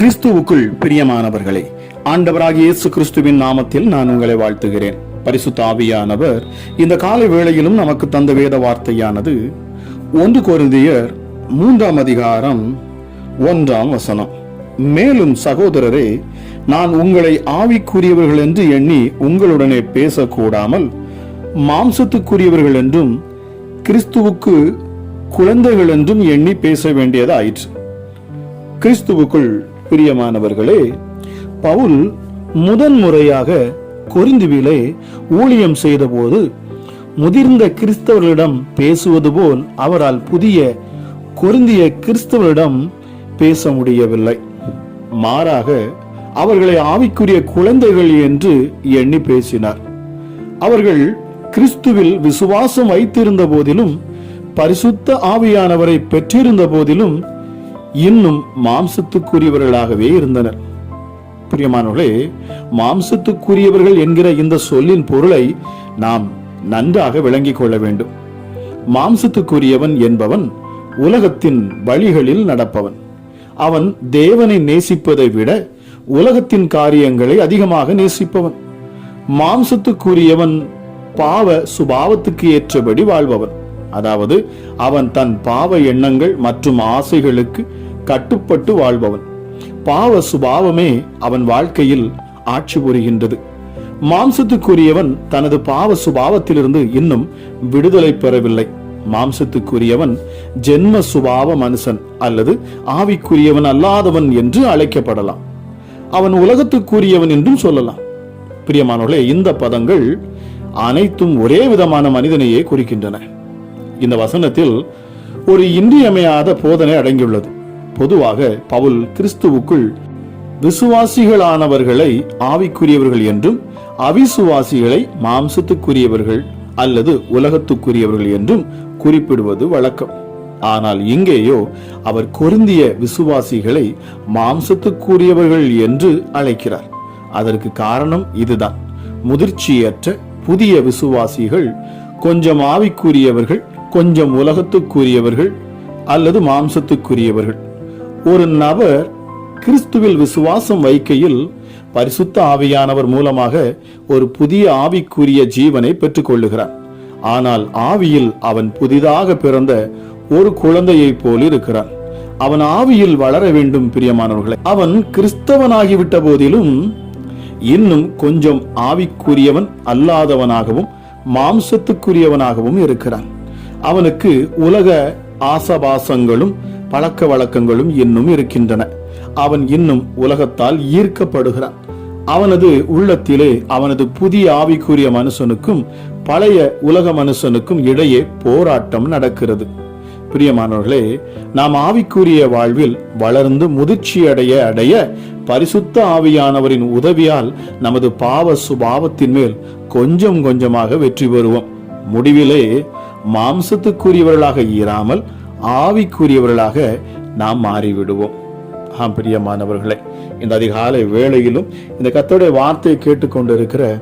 கிறிஸ்துவுக்குள் பிரியமானவர்களே ஆண்டவராக இயேசு கிறிஸ்துவின் நாமத்தில் நான் உங்களை வாழ்த்துகிறேன். பரிசுத்த ஆவியானவர் இந்த காலை வேளையிலும் நமக்கு தந்த வேத வார்த்தையானது ஒன்று கொருந்தியர் மூன்றாம் அதிகாரம் ஒன்றாம் வசனம். மேலும் சகோதரரே நான் உங்களை ஆவிக்குரியவர்கள் என்று எண்ணி உங்களுடனே பேசக்கூடாமல் மாம்சத்துக்குரியவர்கள் என்றும் கிறிஸ்துவுக்கு குழந்தைகள் என்றும் எண்ணி பேச வேண்டியதாயிற்று. கிறிஸ்துவுக்குள் பிரியமானவர்களே பவுல் முதன்முறையாக கொரிந்துவிலே ஊழியம் செய்தபோது முதிர்ந்த கிறிஸ்தவர்களிடம் பேசுவது போல் அவரால் புதிய கொருந்திய கிறிஸ்தவரிடம் பேச முடியவில்லை. மாறாக அவர்களை ஆவிக்குரிய குழந்தைகள் என்று எண்ணி பேசினார். அவர்கள் கிறிஸ்துவில் விசுவாசம் வைத்திருந்த போதிலும் பரிசுத்த ஆவியானவரை பெற்றிருந்த போதிலும் இன்னும் மாம்சத்துக்குரியவர்களாகவே இருந்தனர். பிரியமானவர்களே மாம்சத்துக்குரியவர்கள் என்கிற இந்த சொல்லின் பொருளை நாம் நன்றாக விளங்கிக் கொள்ள வேண்டும். மாம்சத்துக்குரியவன் என்பவன் உலகத்தின் வழிகளில் நடப்பவன். அவன் தேவனை நேசிப்பதை விட உலகத்தின் காரியங்களை அதிகமாக நேசிப்பவன். மாம்சத்துக்குரியவன் பாவ சுபாவத்துக்கு ஏற்றபடி வாழ்பவன். அதாவது அவன் தன் பாவ எண்ணங்கள் மற்றும் ஆசைகளுக்கு கட்டுப்பட்டு வாழ்பவன். பாவ சுபாவமே அவன் வாழ்க்கையில் ஆட்சி புரிகின்றது. மாம்சத்துக்குரியவன் தனது பாவ சுபாவத்திலிருந்து இன்னும் விடுதலை பெறவில்லை. மாம்சத்துக்குரியவன் ஜென்ம சுபாவ மனுஷன் அல்லது ஆவிக்குரியவன் அல்லாதவன் என்று அழைக்கப்படலாம். அவன் உலகத்துக்குரியவன் என்றும் சொல்லலாம். பிரியமானவர்களே இந்த பதங்கள் அனைத்தும் ஒரே விதமான மனிதனையே குறிக்கின்றன. இந்த வசனத்தில் ஒரு இன்றியமையாத போதனை அடங்கியுள்ளது. பொதுவாக பவுல் கிறிஸ்துவுக்குள் விசுவாசிகளானவர்களை ஆவிக்குரியவர்கள் என்றும் அவிசுவாசிகளை மாம்சத்துக்குரியவர்கள் அல்லது உலகத்துக்குரியவர்கள் என்றும் குறிப்பிடுவது வழக்கம். ஆனால் இங்கேயோ அவர் கொருந்திய விசுவாசிகளை மாம்சத்துக்குரியவர்கள் என்று அழைக்கிறார். அதற்கு காரணம் இதுதான். முதிர்ச்சியற்ற புதிய விசுவாசிகள் கொஞ்சம் ஆவிக்குரியவர்கள் கொஞ்சம் உலகத்துக்குரியவர்கள் அல்லது மாம்சத்துக்குரியவர்கள். ஒரு நபர் கிறிஸ்துவில் விசுவாசம் வைக்கையில் பரிசுத்த ஆவியானவர் மூலமாக ஒரு புதிய ஆவிக்குரிய ஜீவனை பெற்றுக்கொள்ளுகிறார். ஆனால் ஆவியில் அவன் புதிதாக பிறந்த ஒரு குழந்தையைப் போல் இருக்கிறான். அவன் ஆவியில் வளர வேண்டும் பிரியமானவர்களை. அவன் கிறிஸ்தவனாகிவிட்ட போதிலும் இன்னும் கொஞ்சம் ஆவிக்குரியவன் அல்லாதவனாகவும் மாம்சத்துக்குரியவனாகவும் இருக்கிறான். அவனுக்கு உலக ஆசபாசங்களும் பழக்க வழக்கங்களும் இன்னும் இருக்கின்றன. அவன் இன்னும் உலகத்தால் ஈர்க்கப்படுகிறான். அவனது உள்ளத்திலே அவனது புதிய ஆவிக்குரிய மனுஷனுக்கும் பழைய உலக மனுஷனுக்கும் இடையே போராட்டம் நடக்கிறது. பிரியமானவர்களே நாம் ஆவிக்குரிய வாழ்வில் வளர்ந்து முதிர்ச்சி அடைய அடைய பரிசுத்த ஆவியானவரின் உதவியால் நமது பாவ சுபாவத்தின் மேல் கொஞ்சம் கொஞ்சமாக வெற்றி பெறுவோம். முடிவிலே மாம்சத்துக்குரியவர்களாக இராமல் ஆவிக்குரியவர்களாக நாம் மாறிவிடுவோம். ஆம் பிரியமானவர்களே இந்த அதிகாலை வேளையிலும் இந்த கத்தோடைய வார்த்தையை கேட்டுக்கொண்டிருக்கிற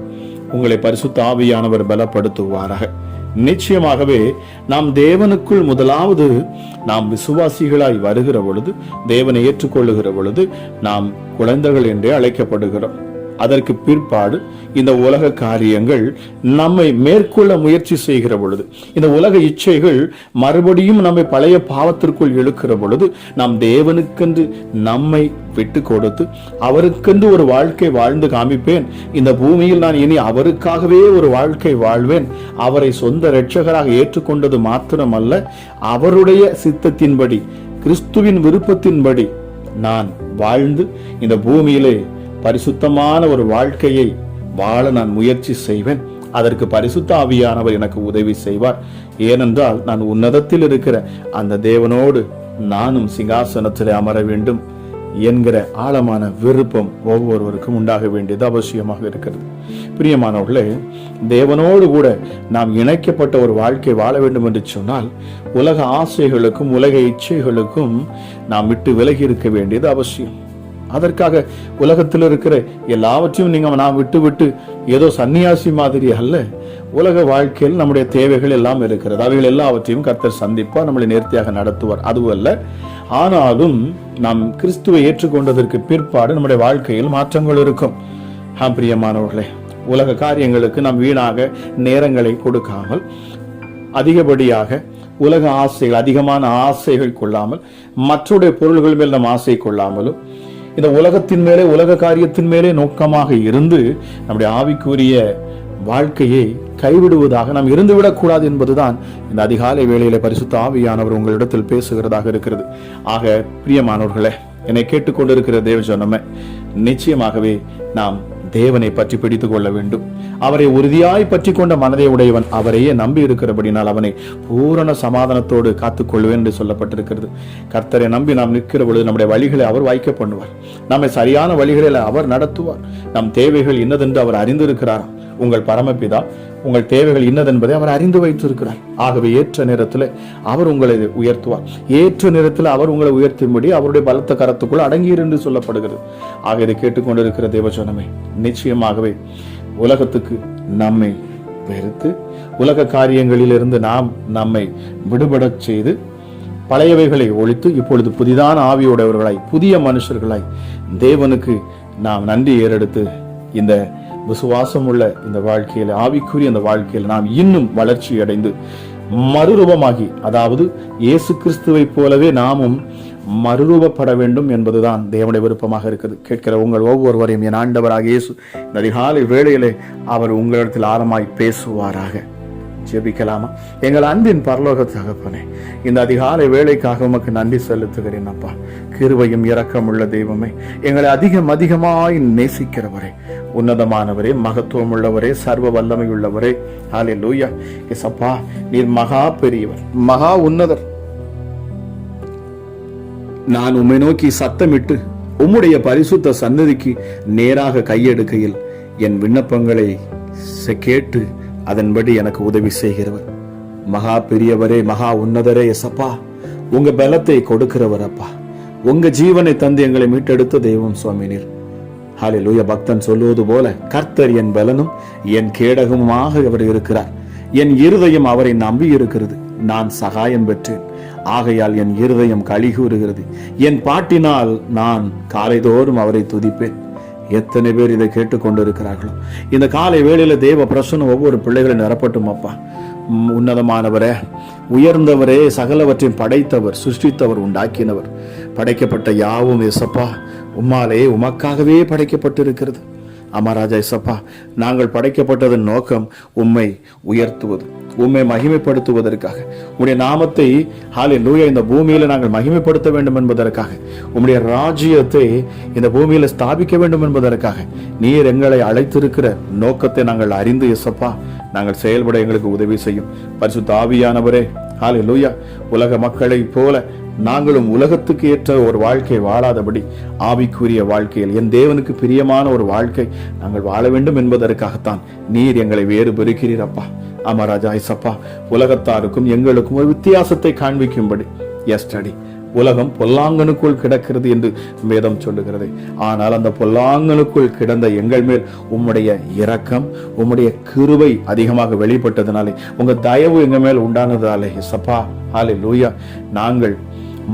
உங்களை பரிசுத்த ஆவியானவர் பலப்படுத்துவாராக. நிச்சயமாகவே நாம் தேவனுக்குள் முதலாவது நாம் விசுவாசிகளாய் வருகிற பொழுது தேவனை ஏற்றுக்கொள்ளுகிற பொழுது நாம் குழந்தைகள் என்றே அழைக்கப்படுகிறோம். அதற்கு பிற்பாடு இந்த உலக காரியங்கள் நம்மை மேற்கொள்ள முயற்சி செய்கிற பொழுது இந்த உலக இச்சைகள் மறுபடியும் நம்மை பழைய பாவத்திற்குள் இழுக்கிற பொழுது நாம் தேவனுக்கென்று நம்மை விட்டு கொடுத்து அவருக்கென்று ஒரு வாழ்க்கை வாழ்ந்து காமிப்பேன். இந்த பூமியில் நான் இனி அவருக்காகவே ஒரு வாழ்க்கை வாழ்வேன். அவரை சொந்த இரட்சகராக ஏற்றுக்கொண்டது மாத்திரமல்ல அவருடைய சித்தத்தின்படி கிறிஸ்துவின் விருப்பத்தின்படி நான் வாழ்ந்து இந்த பூமியிலே பரிசுத்தமான ஒரு வாழ்க்கையை வாழ நான் முயற்சி செய்வேன். அதற்கு பரிசுத்த ஆவியானவர் எனக்கு உதவி செய்வார். ஏனென்றால் நான் உன்னதத்தில் இருக்கிற அந்த தேவனோடு நானும் சிங்காசனத்தில் அமர வேண்டும் என்கிற ஆழமான விருப்பம் ஒவ்வொருவருக்கும் உண்டாக வேண்டியது அவசியமாக இருக்கிறது. பிரியமானவர்களே தேவனோடு கூட நாம் இணைக்கப்பட்ட ஒரு வாழ்க்கை வாழ வேண்டும் என்று சொன்னால் உலக ஆசைகளுக்கும் உலக இச்சைகளுக்கும் நாம் விட்டு விலகி இருக்க வேண்டியது அவசியம். அதற்காக உலகத்தில் இருக்கிற எல்லாவற்றையும் நீங்க நான் விட்டு விட்டு ஏதோ சன்னியாசி மாதிரி அல்ல. உலக வாழ்க்கையில் நம்முடைய தேவைகள் எல்லாம் இருக்கிறது. அவைகள் எல்லாவற்றையும் கர்த்தர் சந்திப்பார் நம்மளை நேர்த்தியாக நடத்துவார். அதுவும் அல்ல. ஆனாலும் நாம் கிறிஸ்துவை ஏற்றுக்கொண்டதற்கு பிற்பாடு நம்முடைய வாழ்க்கையில் மாற்றங்கள் இருக்கும். ஆம் பிரியமானவர்களே உலக காரியங்களுக்கு நாம் வீணாக நேரங்களை கொடுக்காமல் அதிகப்படியாக உலக ஆசைகள் அதிகமான ஆசைகள் கொள்ளாமல் மற்றுடைய பொருள்கள் மேல் நம் ஆசை கொள்ளாமலும் இந்த உலகத்தின் மேலே உலக காரியத்தின் மேலே நோக்கமாக இருந்து நம்முடைய ஆவிக்குரிய வாழ்க்கையை கைவிடுவதாக நாம் இருந்துவிடக்கூடாது என்பதுதான் இந்த அதிகாலை வேளையில பரிசுத்த ஆவியானவர் உங்களிடத்தில் பேசுகிறதாக இருக்கிறது. ஆக பிரியமானவர்களே என்னை கேட்டுக்கொண்டிருக்கிற தேவஜனமே நிச்சயமாகவே நாம் தேவனை பற்றி பிடித்து கொள்ள வேண்டும். அவரை உறுதியாய் பற்றி கொண்ட மனதை உடையவன் அவரையே நம்பி இருக்கிறபடினால் அவனை பூரண சமாதானத்தோடு காத்துக்கொள்வேன் என்று சொல்லப்பட்டிருக்கிறது. கர்த்தரை நம்பி நாம் நிற்கிற பொழுது நம்முடைய வழிகளை அவர் வாய்க்க பண்ணுவார். நம்மை சரியான வழிகளில் அவர் நடத்துவார். நம் தேவைகள் இன்னதென்று அவர் அறிந்திருக்கிறார். உங்கள் பரமபிதா உங்கள் தேவைகள் இன்னதென்பதை அவர் அறிந்து வைத்திருக்கிறார். ஆகவே ஏற்ற நேரத்தில் அவர் உங்களை உயர்த்துவார். ஏற்ற நேரத்தில் அவர் உங்களை உயர்த்தும்படி அவருடைய பலத்த கரத்துக்குள் அடங்கியிருந்து சொல்லப்படுகிறது. ஆக இதை கேட்டுக்கொண்டிருக்கிற தேவச்சனமே நிச்சயமாகவே உலகத்துக்கு நம்மை வெறுத்து உலக காரியங்களிலிருந்து நாம் நம்மை விடுபடச் செய்து பழையவைகளை ஒழித்து இப்பொழுது புதிதான ஆவியுடையவர்களாய் புதிய மனுஷர்களாய் தேவனுக்கு நாம் நன்றி ஏறெடுத்து இந்த விசுவாசம் உள்ள இந்த வாழ்க்கையில் ஆவிக்குரிய அந்த வாழ்க்கையில் நாம் இன்னும் வளர்ச்சி அடைந்து மறுரூபமாகி அதாவது இயேசு கிறிஸ்துவை போலவே நாமும் மறுரூபப்பட வேண்டும் என்பதுதான் தேவனுடைய விருப்பமாக இருக்குது. கேட்கிற உங்கள் ஒவ்வொருவரையும் என் ஆண்டவராக இயேசு இந்த அதிகாலை வேளையிலே அவர் உங்களிடத்தில் ஆழமாய் பேசுவாராக. ஜெபிக்கலாமா? எங்கள் அன்பின் பரலோக தகப்பனே இந்த அதிகாலை வேலைக்காக உமக்கு நன்றி செலுத்துகிறேன் அப்பா. கிருவையும் இரக்கம் உள்ள தெய்வமே எங்களை அதிகம் அதிகமாய் நேசிக்கிறவரே உன்னதமானவரே மகத்துவம் உள்ளவரே சர்வ வல்லமை உள்ளவரே ஹாலே லூயா அப்பா நீர் மகா பெரியவர் மகா உன்னதர். நான் உம்மை நோக்கி சத்தமிட்டு உம்முடைய பரிசுத்த சன்னதிக்கு நேராக கையெடுக்கையில் என் விண்ணப்பங்களை செ- கேட்டு அதன்படி எனக்கு உதவி செய்கிறவர். மகா பெரியவரே மகா உன்னதரே எசப்பா உங்க பலத்தை கொடுக்கிறவர் அப்பா. உங்க ஜீவனை தந்து எங்களை மீட்டெடுத்த தெய்வம் சுவாமினீர் நீர். லூய பக்தன் சொல்லுவது போல கர்த்தர் என் பலனும் என் கேடகமுமாக அவர் இருக்கிறார். என் இருதயம் அவரை நம்பி இருக்கிறது. நான் சகாயம் பெற்றேன். ஆகையால் என் இருதயம் கழிகூறுகிறது என் பாட்டினால் நான் காலைதோறும் அவரை துதிப்பேன். எத்தனை பேர் இதை கேட்டுக்கொண்டிருக்கிறார்களோ. இந்த காலை வேளையில் தேவ பிரசனம் ஒவ்வொரு பிள்ளைகளும் நிரப்பட்டும் அப்பா. உன்னதமானவரே உயர்ந்தவரே சகலவற்றையும் படைத்தவர் சிருஷ்டித்தவர் உண்டாக்கினவர். படைக்கப்பட்ட யாவும் எசப்பா உம்மாலே உமக்காகவே படைக்கப்பட்டிருக்கிறது. அமராஜா எசப்பா நாங்கள் படைக்கப்பட்டதன் நோக்கம் உம்மை உயர்த்துவது. உம்மை மகிமைப்படுத்துவதற்காக. உம்முடைய நாமத்தை ஹாலே லூயா இந்த பூமியில நாங்கள் மகிமைப்படுத்த வேண்டும் என்பதற்காக. உம்முடைய ராஜ்யத்தை இந்த பூமியில ஸ்தாபிக்க வேண்டும் என்பதற்காக. நீர் எங்களை அழைத்திருக்கிற நோக்கத்தை நாங்கள் அறிந்து எசப்பா நாங்கள் செயல்பட எங்களுக்கு உதவி செய்யும். பரிசு தாவியானவரே ஹாலே லூயா உலக மக்களைப் போல நாங்களும் உலகத்துக்கு ஏற்ற ஒரு வாழ்க்கை வாழாதபடி ஆவிக்குரிய வாழ்க்கையில் என் தேவனுக்கு பிரியமான ஒரு வாழ்க்கை நாங்கள் வாழ வேண்டும் என்பதற்காகத்தான் நீர் எங்களை வேறு பெருக்கிறீர் அப்பா. ஆமா ராஜா ஐசப்பா உலகத்தாருக்கும் எங்களுக்கும் ஒரு வித்தியாசத்தை காண்பிக்கும்படி. எஸ்டடி உலகம் பொல்லாங்கனுக்குள் கிடக்கிறது என்று வேதம் சொல்லுகிறது. ஆனால் அந்த பொல்லாங்கனுக்குள் கிடந்த எங்கள் மேல் உம்முடைய இரக்கம் உம்முடைய கிருவை அதிகமாக வெளிப்பட்டதுனாலே உங்க தயவு எங்க மேல் உண்டானதாலே சப்பா ஹாலே லூயா நாங்கள்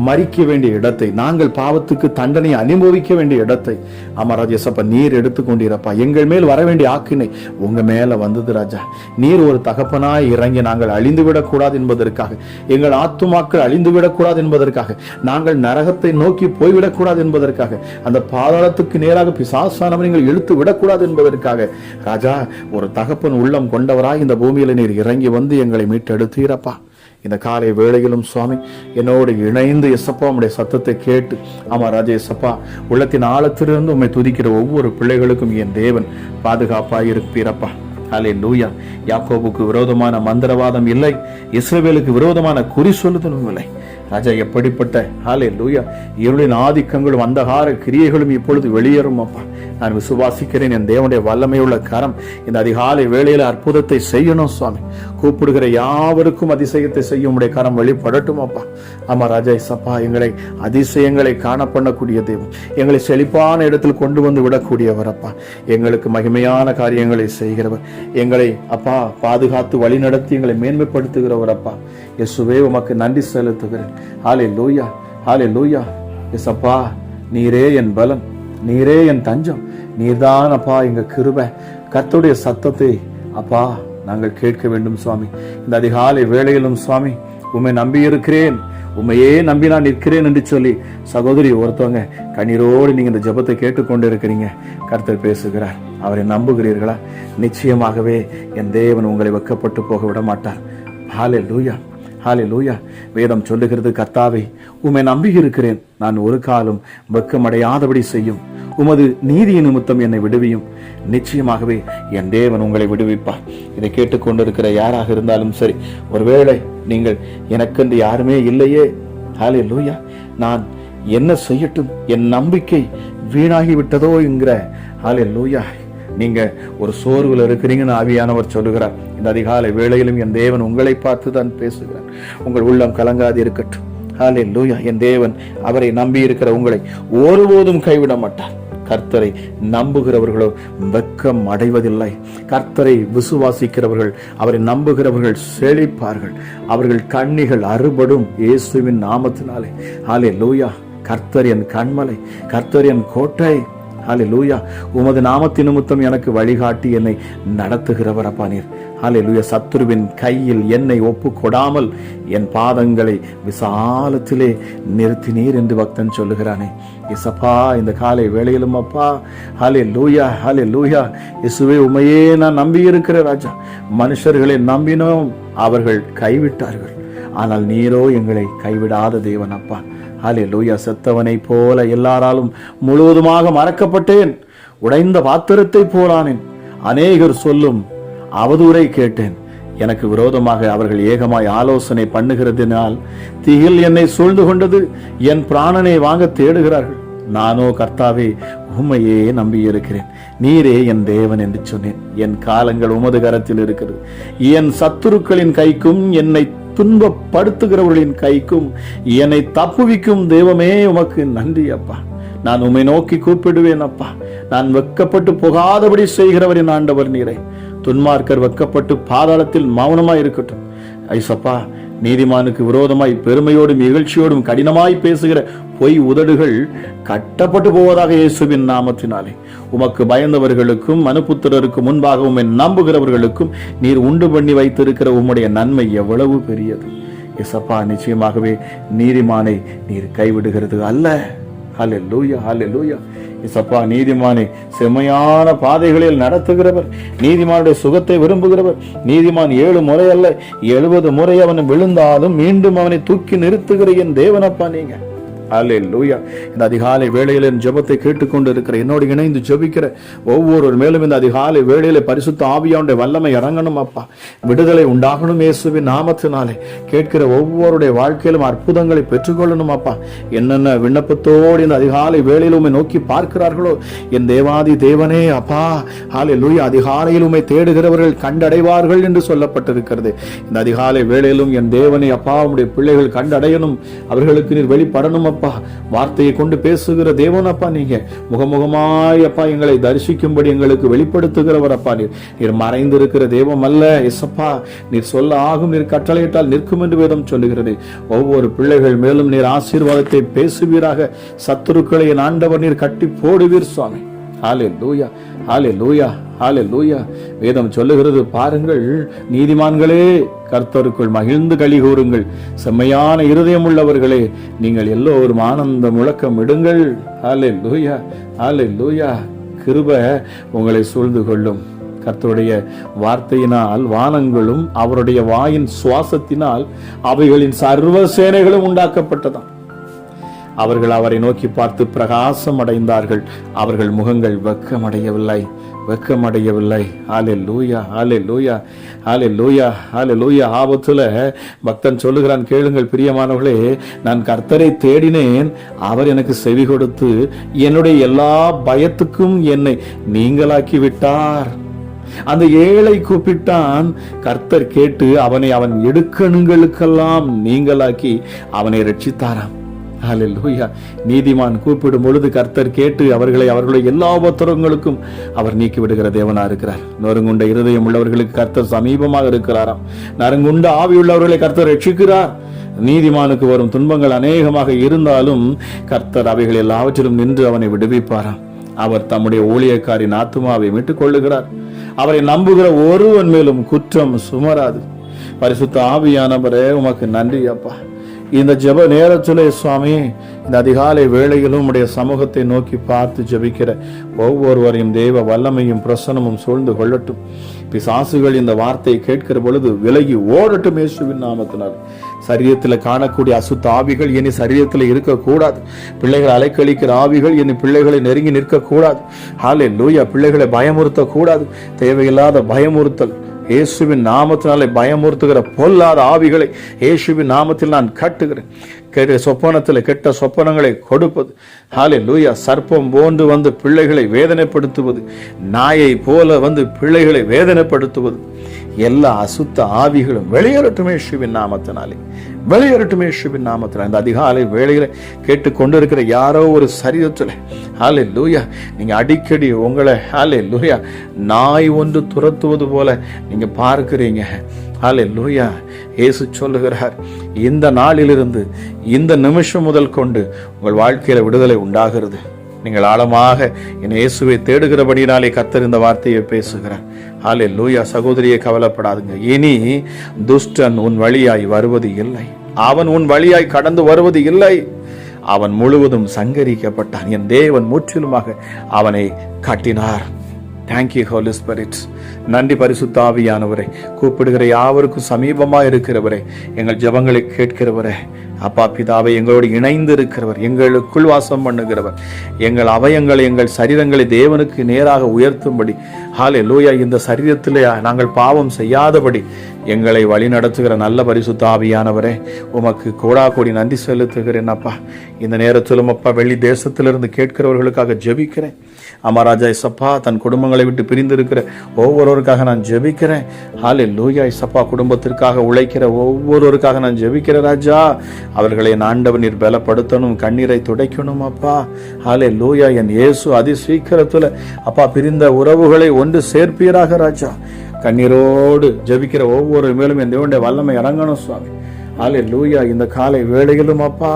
மறிக்க வேண்டிய இடத்தை நாங்கள் பாவத்துக்கு தண்டனை அனுபவிக்க வேண்டிய இடத்தை. ஆமா ராஜேசப்பா நீர் எடுத்துக்கொண்டீரப்பா எங்கள் மேல் வர வேண்டிய ஆக்கினை உங்க மேல வந்தது ராஜா. நீர் ஒரு தகப்பனாய் இறங்கி நாங்கள் அழிந்து விடக்கூடாது என்பதற்காக எங்கள் ஆத்துமாக்கள் அழிந்து விடக்கூடாது என்பதற்காக நாங்கள் நரகத்தை நோக்கி போய்விடக்கூடாது என்பதற்காக அந்த பாதாளத்துக்கு நேராக பிசாசானவன் நீங்கள் இழுத்து விடக்கூடாது என்பதற்காக ராஜா ஒரு தகப்பன் உள்ளம் கொண்டவராய் இந்த பூமியில நீர் இறங்கி வந்து எங்களை மீட்டெடுத்தீரப்பா. இந்த காலை வேளையிலும் சுவாமி என்னோடு இணைந்து எசப்பா உடைய சத்தத்தை கேட்டு ஆமா ராஜா எசப்பா உள்ளத்தின் ஆழத்திலிருந்து உண்மை துதிக்கிற ஒவ்வொரு பிள்ளைகளுக்கும் என் தேவன் பாதுகாப்பாக இருப்பீரப்பா அலே லூயா யாக்கோபுக்கு விரோதமான மந்திரவாதம் இல்லை இஸ்ரவேலுக்கு விரோதமான குறி சொல்லுதலும் இல்லை. ராஜா எப்படிப்பட்ட ஹாலே லூயா இருளின் ஆதிக்கங்களும் அந்தகார கிரியைகளும் இப்பொழுது வெளியேறும் அப்பா. நான் விசுவாசிக்கிறேன் என் தேவனுடைய வல்லமையுள்ள கரம். இந்த அதிகாலை வேளையில் அற்புதத்தை செய்யணும் சுவாமி. கூப்பிடுகிற யாவருக்கும் அதிசயத்தை செய்யும் உடைய கரம் வெளிப்படட்டும் அப்பா. ஆமா ராஜா சப்பா எங்களை அதிசயங்களை காண பண்ணக்கூடிய தெய்வம் எங்களை செழிப்பான இடத்தில் கொண்டு வந்து விடக்கூடியவர் அப்பா. எங்களுக்கு மகிமையான காரியங்களை செய்கிறவர். எங்களை அப்பா பாதுகாத்து வழிநடத்தி எங்களை மேன்மைப்படுத்துகிறவர் அப்பா. இயேசுவே உமக்கு நன்றி செலுத்துகிறேன். ஹாலே லூயா ஹாலே லூயா எஸ் அப்பா நீரே என் பலன் நீரே என் தஞ்சம். நீர்தான் அப்பா எங்க கிருபை. கர்த்தருடைய சத்தத்தை அப்பா நாங்கள் கேட்க வேண்டும் சுவாமி. இந்த அதிகாலை வேளையிலும் சுவாமி உம்மை நம்பி இருக்கிறேன். உண்மையே நம்பி நான் நிற்கிறேன் என்று சொல்லி சகோதரி ஒருத்தவங்க கண்ணீரோடு நீங்கள் இந்த ஜெபத்தை கேட்டுக்கொண்டு இருக்கிறீங்க கர்த்தர் பேசுகிறார். அவரை நம்புகிறீர்களா? நிச்சயமாகவே என் தேவன் உங்களை வெக்கப்பட்டு போக விட மாட்டார் ஹாலே லூயா ஹாலே லூயா வேதம் சொல்லுகிறது கர்த்தாவே உம்மை நம்பி இருக்கிறேன் நான் ஒரு காலம் வெக்கமடையாதபடி செய்யும். உமது நீதிய நிமித்தம் என்னை விடுவியும். நிச்சயமாகவே என் தேவன் உங்களை விடுவிப்பார். இதை கேட்டுக்கொண்டிருக்கிற யாராக இருந்தாலும் சரி ஒருவேளை நீங்கள் எனக்கென்று யாருமே இல்லையே. ஹாலே லூயா நான் என்ன செய்யட்டும்? என் நம்பிக்கை வீணாகி விட்டதோ என்கிற ஹாலே லூயா நீங்க ஒரு சோர்வில் இருக்கிறீங்கன்னு ஆவியானவர் சொல்லுகிறார். இந்த அதிகாலை வேளையிலும் என் தேவன் உங்களை பார்த்து தான் பேசுகிறார். உங்கள் உள்ளம் கலங்காது இருக்கட்டும். ஹாலே லூயா என் தேவன் அவரை நம்பி இருக்கிற உங்களை ஒருபோதும் கைவிட மாட்டார். கர்த்தரை நம்புகிறவர்களோ வெக்கம் அடைவதில்லை. கர்த்தரை விசுவாசிக்கிறவர்கள் அவரை நம்புகிறவர்கள் செழிப்பார்கள். அவர்கள் கண்ணிகள் அறுபடும் இயேசுவின் நாமத்தினாலே. ஹாலே லூயா கர்த்தர் என் கண்மலை கர்த்தர் என் கோட்டை ஹாலே லூயா உமது நாமத்தின் நிமித்தம் எனக்கு வழிகாட்டி என்னை நடத்துகிறவர் அப்பா நீர். ஹாலே லூயா சத்துருவின் கையில் என்னை ஒப்பு கொடாமல் என் பாதங்களை விசாலத்திலே நிறுத்தினீர் என்று பக்தன் சொல்லுகிறானே. இசப்பா இந்த காலை வேலையிலும் அப்பா. ஹாலே லூயா ஹாலே லூயா இசுவே உமையே நான் நம்பி இருக்கிற ராஜா. மனுஷர்களை நம்பினோம் அவர்கள் கைவிட்டார்கள். ஆனால் நீரோ எங்களை கைவிடாத தேவன் அப்பா. அலே லூயா செத்தவனைப் போல எல்லாராலும் முழுவதுமாக மறக்கப்பட்டேன். உடைந்த பாத்திரத்தை போலானேன் அநேகர் சொல்லும் அவதூறை கேட்டேன். எனக்கு விரோதமாக அவர்கள் ஏகமாய் ஆலோசனை பண்ணுகிறதினால் திகில் என்னை சூழ்ந்து கொண்டது. என் பிராணனை வாங்க தேடுகிறார்கள். நானோ கர்த்தாவே உம்மையே நம்பியிருக்கிறேன். நீரே என் தேவன் என்று சொன்னேன். என் காலங்கள் உமது கரத்தில் இருக்கிறது. என் சத்துருக்களின் கைக்கும் என்னை துன்பப்படுத்துகிறவர்களின் கைக்கும் என்னை தப்புவிக்கும் தெய்வமே உமக்கு நன்றி அப்பா. நான் உம்மை நோக்கி கூப்பிடுவேன் அப்பா. நான் வெக்கப்பட்டு போகாதபடி செய்கிறவரின் ஆண்டவர் நீரை. துன்மார்க்கர் வெக்கப்பட்டு பாதாளத்தில் மௌனமாய் இருக்கட்டும். ஐசப்பா நீதிமானுக்கு விரோதமாய் பெருமையோடும் இகழ்ச்சியோடும் கடினமாய் பேசுகிற பொய் உதடுகள் கட்டப்பட்டு போவதாக இயேசுவின் நாமத்தினாலே. உமக்கு பயந்தவர்களுக்கும் மனுப்புத்திரருக்கு முன்பாக உம்மை நம்புகிறவர்களுக்கும் நீர் உண்டு பண்ணி வைத்திருக்கிற உம்முடைய நன்மை எவ்வளவு பெரியது. இசப்பா நிச்சயமாகவே நீதிமானை நீர் கைவிடுகிறது அல்ல. ஹலே லூயா ஹலே லூயா இசப்பா நீதிமானை செம்மையான பாதைகளில் நடத்துகிறவர். நீதிமானுடைய சுகத்தை விரும்புகிறவர். நீதிமான் ஏழு முறை அல்ல எழுபது முறை அவன் விழுந்தாலும் மீண்டும் அவனை தூக்கி நிறுத்துகிற என் தேவனப்பா நீங்க. அலே லூயா இந்த அதிகாலை வேளையில் என் ஜபத்தை கேட்டுக்கொண்டு இருக்கிற என்னோடு இணைந்து ஜபிக்கிற ஒவ்வொரு மேலும் இந்த அதிகாலை வேளையில் பரிசுத்த ஆவியாவுடைய வல்லமை இறங்கணும் அப்பா. விடுதலை உண்டாகணும் இயேசுவின் நாமத்தினாலே. கேட்கிற ஒவ்வொருடைய வாழ்க்கையிலும் அற்புதங்களை பெற்றுக்கொள்ளணும் அப்பா. என்னென்ன விண்ணப்பத்தோடு இந்த அதிகாலை வேளையில் உண்மை நோக்கி பார்க்கிறார்களோ. என் தேவாதி தேவனே அப்பா. ஹாலே லூயா அதிகாலையில் உண்மை தேடுகிறவர்கள் கண்டடைவார்கள் என்று சொல்லப்பட்டிருக்கிறது. இந்த அதிகாலை வேளையிலும் என் தேவனை அப்பா உடைய பிள்ளைகள் கண்டடையணும். அவர்களுக்கு நீர் வெளிப்படணும் அப்பா வார்த்தையை கொண்டு பேசுகிற தேவன் அப்பா நீங்க. முகமுகமாய் அப்பா எங்களை தரிசிக்கும்படி எங்களுக்கு வெளிப்படுத்துகிறவர் அப்பா நீர். நீர் மறைந்திருக்கிற தெய்வம் அல்ல எஸ்அப்பா நீர் சொல்ல ஆகும் நீர் கட்டளையிட்டால் நிற்கும் என்று வேதம் சொல்லுகிறது. ஒவ்வொரு பிள்ளைகள் மேலும் நீர் ஆசீர்வாதத்தை பேசுவீராக. சத்துருக்களை ஆண்டவர் நீர் கட்டி போடுவீர் சுவாமி. ஹாலே லூயா ஹாலே லூயா ஹாலே லூயா வேதம் சொல்லுகிறது பாருங்கள் நீதிமான்களே கர்த்தருக்குள் மகிழ்ந்து களி கூறுங்கள். செம்மையான இருதயம் உள்ளவர்களே நீங்கள் எல்லோரும் ஆனந்த முழக்கம் இடுங்கள் ஹாலே லூயா ஹாலே லூயா கிருப உங்களை சூழ்ந்து கொள்ளும். கர்த்தருடைய வார்த்தையினால் வானங்களும் அவருடைய வாயின் சுவாசத்தினால் அவைகளின் சர்வ சேனைகளும் உண்டாக்கப்பட்டதாம். அவர்கள் அவரை நோக்கி பார்த்து பிரகாசம் அடைந்தார்கள். அவர்கள் முகங்கள் வெக்கமடையவில்லை. வெக்கமடையவில்லை. ஆலே லூயா ஆலே லூயா ஆலே லூயா ஆலே லூயா ஆபத்துல பக்தன் சொல்லுகிறான் கேளுங்கள் பிரியமானவர்களே நான் கர்த்தரை தேடினேன் அவர் எனக்கு செவி கொடுத்து என்னுடைய எல்லா பயத்துக்கும் என்னை நீங்களாக்கி விட்டார் அந்த ஏழை கூப்பிட்டான். கர்த்தர் கேட்டு அவனை அவன் எடுக்கணுங்களுக்கெல்லாம் நீங்களாக்கி அவனை ரட்சித்தாராம். ஹalleluya. நீதிமான் கூப்பிடும் பொழுது கர்த்தர் கேட்டு அவர்களை அவர்களுடைய எல்லா உபத்திரங்களுக்கும் அவர் நீக்கி விடுகிற தேவனா இருக்கிறார். நொறுங்குண்ட இருதயம் உள்ளவர்களுக்கு கர்த்தர் சமீபமாக இருக்கிறாராம். நறுங்குண்ட ஆவியுள்ளவர்களை கர்த்தர் ரட்சிக்கிறார். நீதிமானுக்கு வரும் துன்பங்கள் அநேகமாக இருந்தாலும் கர்த்தர் அவைகள் எல்லாவற்றிலும் நின்று அவனை விடுவிப்பாராம். அவர் தம்முடைய ஊழியக்காரின் ஆத்துமாவை மீட்டுக் கொள்ளுகிறார் அவரை நம்புகிற ஒருவன் மேலும் குற்றம் சுமராது. பரிசுத்த ஆவியானவரே உமக்கு நன்றி அப்பா. இந்த ஜெப நேரத்திலே சுவாமி இந்த அதிகாலை வேளையிலும் உடைய சமூகத்தை நோக்கி பார்த்து ஜெபிக்கிற ஒவ்வொருவரையும் தெய்வ வல்லமையும் பிரசனமும் சூழ்ந்து கொள்ளட்டும். பிசாசுகள் இந்த வார்த்தையை கேட்கிற பொழுது விலகி ஓடட்டும் இயேசுவின் நாமத்தினால். சரீரத்தில் காணக்கூடிய அசுத்த ஆவிகள் இனி சரீரத்தில் இருக்கக்கூடாது. பிள்ளைகள் அலைக்கழிக்கிற ஆவிகள் இனி பிள்ளைகளை நெருங்கி நிற்கக்கூடாது. ஹாலே லூயா பிள்ளைகளை பயமுறுத்தக்கூடாது. தேவையில்லாத பயமுறுத்தல். இயேசுவின் நாமத்தினாலே பயமுறுத்துகிற பொல்லாத ஆவிகளை இயேசுவின் நாமத்தில் நான் கட்டுகிறேன். கெட்ட சொப்பனத்தில் கெட்ட சொப்பனங்களை கொடுப்பது. ஹாலே லூயா சர்ப்பம் போன்று வந்து பிள்ளைகளை வேதனைப்படுத்துவது. நாயை போல வந்து பிள்ளைகளை வேதனைப்படுத்துவது. எல்லா அசுத்த ஆவிகளும் வெளியேறட்டுமே இயேசுவின் நாமத்தினாலே. வெளியேறட்டுமே இயேசுவின் நாமத்தினாலே. இந்த அதிகாலை வேலைகளை கேட்டுக்கொண்டு இருக்கிற யாரோ ஒரு சரீரத்தில். ஹாலே லூயா நீங்கள் அடிக்கடி உங்களை ஹாலே லூயா நாய் ஒன்று துரத்துவது போல நீங்கள் பார்க்குறீங்க. ஹாலே லூயா இயேசு சொல்லுகிறார் இந்த நாளிலிருந்து இந்த நிமிஷம் முதல் கொண்டு உங்கள் வாழ்க்கையில் விடுதலை உண்டாகிறது. நீங்கள் ஆழமாக என் இயேசுவை தேடுகிறபடினாலே கத்தர் இந்த வார்த்தையை பேசுகிறார். ஆலே லூயா சகோதரியை கவலைப்படாதுங்க. இனி துஷ்டன் உன் வழியாய் வருவது இல்லை. அவன் உன் வழியாய் கடந்து வருவது இல்லை. அவன் முழுவதும் சங்கரிக்கப்பட்டான். என் தேவன் முற்றிலுமாக அவனை காட்டினார். தேங்க்யூ ஹோலி ஸ்பிரிட் நன்றி பரிசுத்தாவியானவரே. கூப்பிடுகிற யாவருக்கும் சமீபமாக இருக்கிறவரே எங்கள் ஜெபங்களை கேட்கிறவரே. அப்பா பிதாவை எங்களோடு இணைந்து இருக்கிறவர் எங்களுக்குள் வாசம் பண்ணுகிறவர். எங்கள் அவயங்களை எங்கள் சரீரங்களை தேவனுக்கு நேராக உயர்த்தும்படி. ஹாலே லூயா இந்த சரீரத்திலே நாங்கள் பாவம் செய்யாதபடி எங்களை வழி நடத்துகிற நல்ல பரிசுத்த ஆவியானவரே உமக்கு கோடா கோடி நன்றி செலுத்துகிறேன் அப்பா. இந்த நேரத்திலும் அப்பா வெளி தேசத்திலிருந்து கேட்கிறவர்களுக்காக ஜெபிக்கிறேன். அமராஜா இசப்பா தன் குடும்பங்களை விட்டு பிரிந்திருக்கிற ஒவ்வொருவருக்காக நான் ஜெபிக்கிறேன். ஹாலே லூயா இசப்பா குடும்பத்திற்காக உழைக்கிற ஒவ்வொருவருக்காக நான் ஜெபிக்கிற ராஜா. அவர்களை என் ஆண்டவர் நீர் பலப்படுத்தணும் கண்ணீரை துடைக்கணும் அப்பா. ஹாலே லூயா என் இயேசு அதி சீக்கிரத்தில் அப்பா பிரிந்த உறவுகளை ஒன்று சேர்ப்பீராக ராஜா. கண்ணீரோடு ஜெபிக்கிற ஒவ்வொரு மேலும் என் தேவனுடைய வல்லமை இறங்கணும் சுவாமி. ஆலே லூயா இந்த காலை வேளையிலும் அப்பா.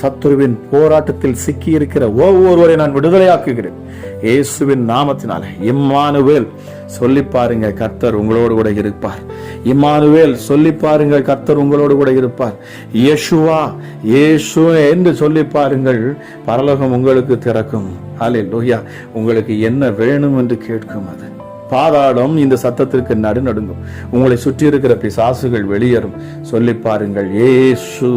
சத்துருவின் போராட்டத்தில் சிக்கி இருக்கிற ஒவ்வொருவரை நான் விடுதலையாக்குகிறேன். இயேசுவின் நாமத்தினாலே. இம்மானுவேல் சொல்லி பாருங்க கர்த்தர் உங்களோடு கூட இருப்பார். இம்மானுவேல் சொல்லி பாருங்கள் கர்த்தர் உங்களோடு கூட இருப்பார். யேசுவா இயேசு என்று சொல்லி பாருங்கள் பரலோகம் உங்களுக்கு திறக்கும். அலே லோயா உங்களுக்கு என்ன வேணும் என்று கேட்கும் அது. பாதாளம் இந்த சத்தத்திற்கு நடுநடுங்கும். உங்களை சுற்றி இருக்கிற பிசாசுகள் வெளியேறும். சொல்லி பாருங்கள் ஏசு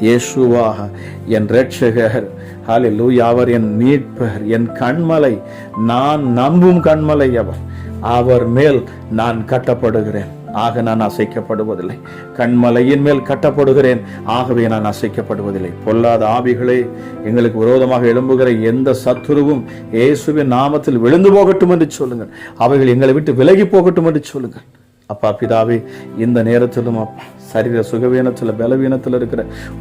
ஏசுவா என் ரட்சகர் ஹாலிலு அவர் என் மீட்பர் என் கண்மலை. நான் நம்பும் கண்மலை அவர். அவர் மேல் நான் கட்டப்படுகிறேன். ஆக நான் அசைக்கப்படுவதில்லை. கண்மலையின் மேல் கட்டப்படுகிறேன். ஆகவே நான் அசைக்கப்படுவதில்லை. பொல்லாத ஆவிகளே எங்களுக்கு விரோதமாக எழும்புகிற எந்த சத்துருவும் இயேசுவின் நாமத்தில் விழுந்து போகட்டும் என்று சொல்லுங்கள். அவைகள் எங்களை விட்டு விலகி போகட்டும் என்று சொல்லுங்கள். அப்பா பிதாவே இந்த நேரத்திலும் அப்பா சரீர சுகவீனத்தில் பலவீனத்தில் இருக்கிற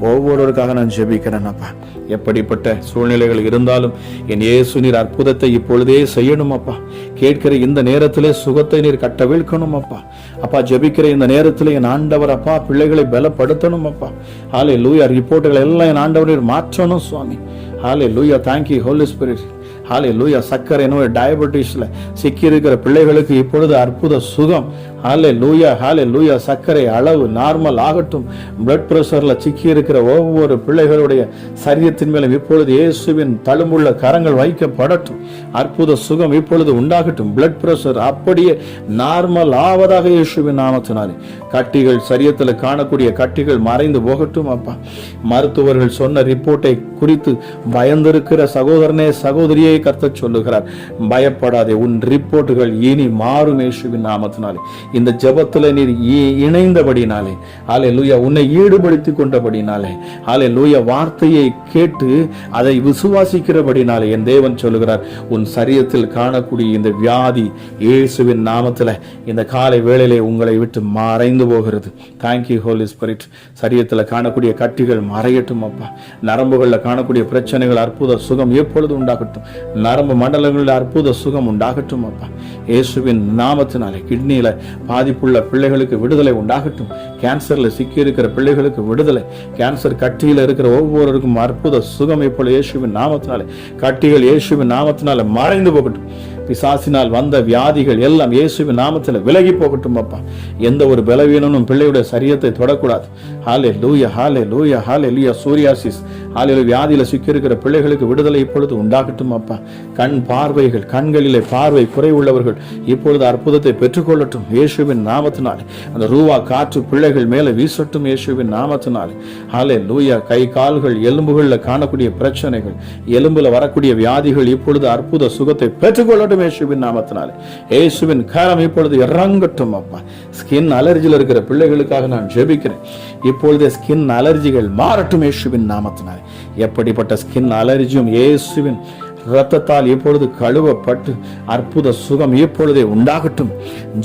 ஒவ்வொருவருக்காக நான் ஜெபிக்கிறேன் அப்பா. எப்படிப்பட்ட சூழ்நிலைகள் இருந்தாலும் என் இயேசு நீர் அற்புதத்தை இப்பொழுதே செய்யணும் அப்பா. கேட்கிற இந்த நேரத்திலே சுகத்தை நீர் கட்டவிழ்க்கணும் அப்பா. அப்பா ஜெபிக்கிற இந்த நேரத்தில் என் ஆண்டவர் அப்பா பிள்ளைகளை பலப்படுத்தணும் அப்பா. ஹாலே லூயா ரிப்போர்ட்டுகள் எல்லாம் என் ஆண்டவர் நீர் மாற்றணும் சுவாமி. ஹாலே லூயா தேங்க்யூ ஹோலி ஸ்பிரிட் ஹாலே லூயா சர்க்கரை நோய் டயபெட்டிஸில் சிக்கி இருக்கிற பிள்ளைகளுக்கு இப்பொழுது அற்புத சுகம். ஹாலே லூயா ஹாலே லூயா சர்க்கரை அளவு நார்மல் ஆகட்டும். பிளட் ப்ரெஷரில் சிக்கி இருக்கிற ஒவ்வொரு பிள்ளைகளுடைய சரீரத்தின் மேலும் இப்பொழுது இயேசுவின் தழும்புள்ள கரங்கள் வைக்கப்படட்டும். அற்புத சுகம் இப்பொழுது உண்டாகட்டும். பிளட் ப்ரெஷர் அப்படியே நார்மல் ஆவதாக இயேசுவின் நாமத்தினாலே. கட்டிகள் சரியத்தில் காணக்கூடிய கட்டிகள் மறைந்து போகட்டும் அப்பா. மருத்துவர்கள் சொன்ன ரிப்போர்ட்டை குறித்து பயந்திருக்கிற சகோதரனே சகோதரியை கர்த்த சொல்லுகிறார். பயப்படாதே உன் ரிப்போர்ட்டுகள் இனி மாறும் இயேசுவின் நாமத்தினாலே. இந்த ஜெபத்துல நீர் இணைந்தபடினாலே ஆலே லூயா உன்னை ஈடுபடுத்தி கொண்டபடினாலே ஆலே லூயா வார்த்தையை கேட்டு அதை விசுவாசிக்கிறபடினாலே என் தேவன் சொல்லுகிறார் உன் சரீரத்தில் காணக்கூடிய இந்த வியாதி இயேசுவின் நாமத்துல இந்த காலை வேளையிலே உங்களை விட்டு மறைந்து போகிறது. தேங்க்யூ ஹோலி ஸ்பிரிட் சரீரத்தில் காணக்கூடிய கட்டிகள் மறையட்டும் அப்பா. நரம்புகளில் காணக்கூடிய பிரச்சனைகள் அற்புத சுகம் எப்பொழுது உண்டாகட்டும். நரம்பு மண்டலங்களில் அற்புத சுகம் உண்டாகட்டும் அப்பா. இயேசுவின் நாமத்தினாலே கிட்னியில பாதிப்புள்ள பிள்ளைகளுக்கு விடுதலை உண்டாகட்டும். கேன்சர்ல சிக்கி இருக்கிற பிள்ளைகளுக்கு விடுதலை. கேன்சர் கட்டியில் இருக்கிற ஒவ்வொருவருக்கும் அற்புத சுகம் இப்பொழுது இயேசுவின் நாமத்தினாலே. கட்டிகள் இயேசுவின் நாமத்தினால மறைந்து போகட்டும். பிசாசினால் வந்த வியாதிகள் எல்லாம் இயேசுவின் நாமத்தில் விலகி போகட்டும் அப்பா. எந்த ஒரு பலவீனனும் பிள்ளையுடைய சரீரத்தை தொடக்கூடாது. ஹாலே லூயா ஹாலே லூயா ஹாலே லூயா சூரியாசிஸ் ஹாலே வியாதியில் சிக்கியிருக்கிற பிள்ளைகளுக்கு விடுதலை இப்பொழுது உண்டாகட்டும் அப்பா. கண் பார்வைகள் கண்களிலே பார்வை குறைவுள்ளவர்கள் இப்பொழுது அற்புதத்தை பெற்றுக்கொள்ளட்டும் இயேசுவின் நாமத்தினாலே. அந்த ரூவா காற்று பிள்ளைகள் மேலே வீசட்டும் இயேசுவின் நாமத்தினாலே. ஹாலே லூயா கை கால்கள் எலும்புகளில் காணக்கூடிய பிரச்சனைகள் எலும்புல வரக்கூடிய வியாதிகள் இப்பொழுது அற்புத சுகத்தை பெற்றுக்கொள்ளட்டும் இயேசுவின் நாமத்தினாலே. இயேசுவின் கரம் இப்பொழுது இறங்கட்டும் அப்பா. ஸ்கின் அலர்ஜியில் இருக்கிற பிள்ளைகளுக்காக நான் ஜெபிக்கிறேன். இப்பொழுது ஸ்கின் அலர்ஜிகள் மாறட்டும் இயேசுவின் நாமத்தினாலே. எப்படிப்பட்ட ஸ்கின் அலர்ஜியும் இயேசுவின் இரத்தத்தால் இப்பொழுது கழுவப்பட்டு அற்புத சுகம் இப்பொழுதே உண்டாகட்டும்.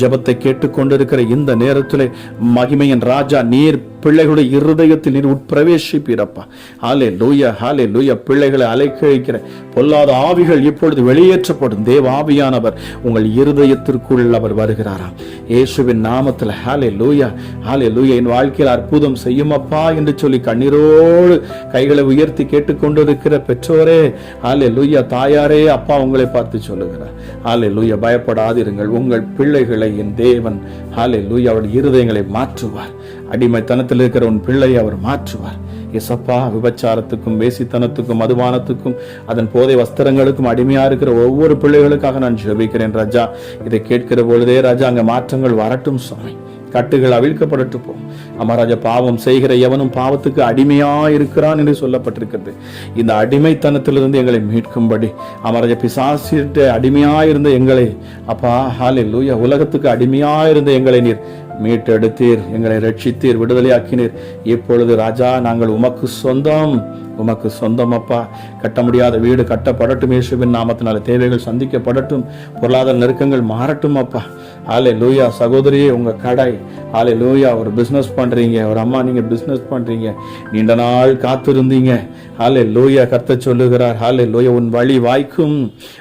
ஜெபத்தை கேட்டுக்கொண்டிருக்கிற இந்த நேரத்திலே மகிமையின் ராஜா நீர் பிள்ளைகளுடைய இருதயத்தில் நீர் உட்பிரவேசிப்பீரப்பா. ஹாலே லூயா ஹாலே லூயா பிள்ளைகளை அலைக்கழிக்கிற பொல்லாத ஆவிகள் இப்பொழுது வெளியேற்றப்படும். தேவ ஆவியானவர் உங்கள் இருதயத்திற்குள் அவர் வருகிறாராம் இயேசுவின் நாமத்தில் ஹாலே லூயா ஹாலே லூயா என் வாழ்க்கையில் அற்புதம் செய்யுமப்பா என்று சொல்லி கண்ணீரோடு கைகளை உயர்த்தி கேட்டுக்கொண்டிருக்கிற பெற்றோரே ஹாலே லூயா தாயாரே அப்பா உங்களை பார்த்து சொல்லுகிறார். ஹாலே லூயா பயப்படாதிருங்கள். உங்கள் பிள்ளைகளை என் தேவன் ஹாலே லூயா அவருடைய இருதயங்களை மாற்றுவார். அடிமைத்தனத்தில் இருக்கிற உன் பிள்ளையை அவர் மாற்றுவார். எசப்பா விபச்சாரத்துக்கும் வேசித்தனத்துக்கும் மதுபானத்துக்கும் அதன் போதை வஸ்திரங்களுக்கும் அடிமையா இருக்கிற ஒவ்வொரு பிள்ளைகளுக்காக நான் ஜெபிக்கிறேன் ராஜா. இதை கேட்கிற பொழுதே ராஜா அங்க மாற்றங்கள் வரட்டும் சுவாமி. கட்டுகள் அவிழ்க்கப்படட்டு போம் அமராஜா பாவம் செய்கிற எவனும் பாவத்துக்கு அடிமையா இருக்கிறான் என்று சொல்லப்பட்டிருக்கிறது. இந்த அடிமைத்தனத்திலிருந்து எங்களை மீட்கும்படி அமராஜா பிசாசிட்ட அடிமையா இருந்த எங்களை அப்பா ஹாலே லூயா உலகத்துக்கு அடிமையா இருந்த எங்களை நீர் மீட்டெடுத்தீர் எங்களை ரட்சித்தீர் விடுதலையாக்கினீர். இப்பொழுது ராஜா நாங்கள் உமக்கு சொந்தம் உமக்கு சொந்தம் அப்பா. கட்ட முடியாத வீடு கட்டப்படட்டும் இயேசுவின் நாமத்தினால தேவைகள் சந்திக்கப்படட்டும் பொருளாதார நெருக்கங்கள் மாறட்டும் அப்பா. ஆலே லூயா சகோதரியே உங்க கடை. ஆலே லூயா ஒரு பிஸ்னஸ் பண்றீங்க. ஒரு அம்மா நீங்க பிஸ்னஸ் பண்றீங்க. நீண்ட நாள் காத்திருந்தீங்க. ஆலே லூயா கத்த சொல்லுகிறார். ஆலே லூயா உன் வழி வாய்க்கும்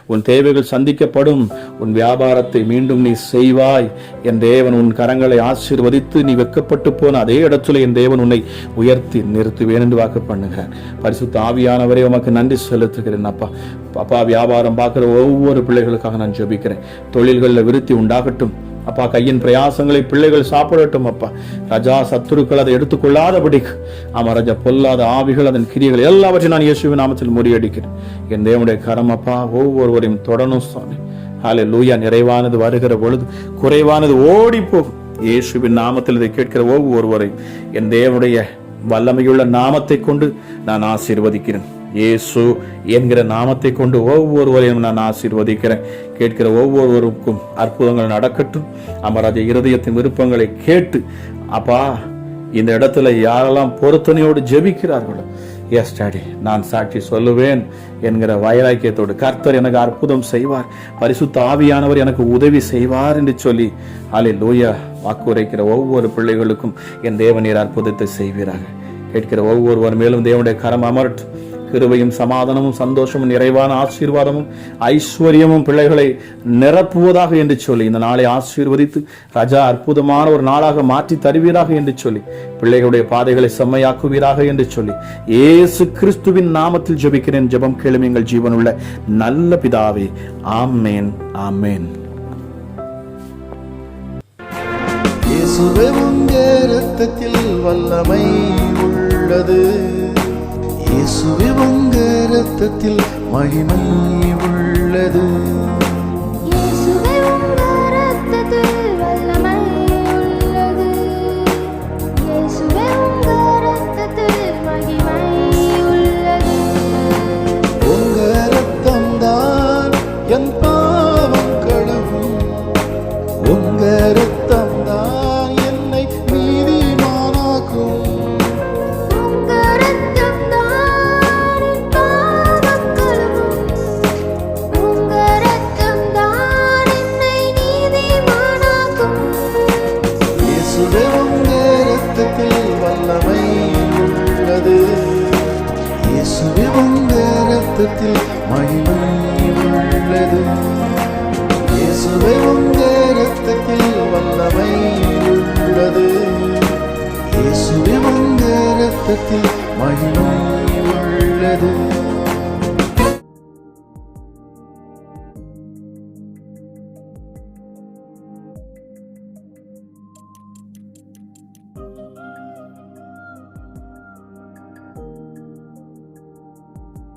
உன் தேவைகள் சந்திக்கப்படும். உன் வியாபாரத்தை மீண்டும் நீ செய்வாய். என் தேவன் உன் கரங்களை ஆசீர்வதித்து நீ வெக்கப்பட்டு போன அதே இடத்துல என் தேவன் உன்னை உயர்த்தி நிறுத்துவேன் என்று வாக்கு பண்ணுகிறார் பரிசுத்த ஆவியானவரே உமக்கு நன்றி செலுத்துகிறேன் அப்பா. அப்பா வியாபாரம் பார்க்குற ஒவ்வொரு பிள்ளைகளுக்காக நான் ஜெபிக்கிறேன். தொழில்களில் விருத்தி உண்டாகட்டும். அப்பா கையின் பிரயாசங்களை பிள்ளைகள் சாப்பிடட்டும் அப்பா. ரஜா சத்துருக்கள் அதை எடுத்துக்கொள்ளாதபடி ஆமா ரஜா பொல்லாத ஆவிகள் அதன் கிரியைகள் எல்லாவற்றையும் நான் இயேசுவின் நாமத்தில் முறியடிக்கிறேன். என் தேவனுடைய கரம் அப்பா ஒவ்வொருவரையும் தொடணும் சுவாமி. ஹாலே லூயா நிறைவானது வருகிற பொழுது குறைவானது ஓடி போகும் இயேசுவின் நாமத்தில் இதை கேட்கிற ஒவ்வொருவரையும் என் தேவனுடைய வல்லமையுள்ள நாமத்தை கொண்டு நான் ஆசீர்வதிக்கிறேன். இயேசு என்கிற நாமத்தை கொண்டு ஒவ்வொருவரையும் நான் ஆசீர்வதிக்கிறேன். கேட்கிற ஒவ்வொருவருக்கும் அற்புதங்கள் நடக்கட்டும். அமராஜ இருதயத்தின் விருப்பங்களை கேட்டு அப்பா இந்த இடத்துல யாரெல்லாம் பொருத்தனையோடு ஜெபிக்கிறார்களோ. எஸ் டாடி நான் சாட்சி சொல்லுவேன் என்கிற வைராக்கியத்தோடு. கர்த்தர் எனக்கு அற்புதம் செய்வார். பரிசுத்த ஆவியானவர் எனக்கு உதவி செய்வார் என்று சொல்லி அலை லூயா வாக்குரைக்கிற ஒவ்வொரு பிள்ளைகளுக்கும் என் தேவநீர் அற்புதத்தை செய்வீராக. கேட்கிற ஒவ்வொருவர் மேலும் தேவனுடைய கரம் அமரட்டும். கிருபையும் சமாதானமும் சந்தோஷமும் நிறைவான ஆசீர்வாதமும் ஐஸ்வர்யமும் பிள்ளைகளை நிரப்புவதாக என்று சொல்லி இந்த நாளை ஆசீர்வதித்து ரஜா அற்புதமான ஒரு நாளாக மாற்றி தருவீராக என்று சொல்லி பிள்ளைகளுடைய பாதைகளை செம்மையாக்குவீராக என்று சொல்லி ஏசு கிறிஸ்துவின் நாமத்தில் ஜெபிக்கிறேன். ஜெபம் கேளும் எங்கள் ஜீவனுள்ள நல்ல பிதாவே ஆமேன் ஆமேன். இயேசுவே வல்லமை உள்ளது. இயேசுவே உங்க இரத்தத்தில் மகிமை உள்ளது.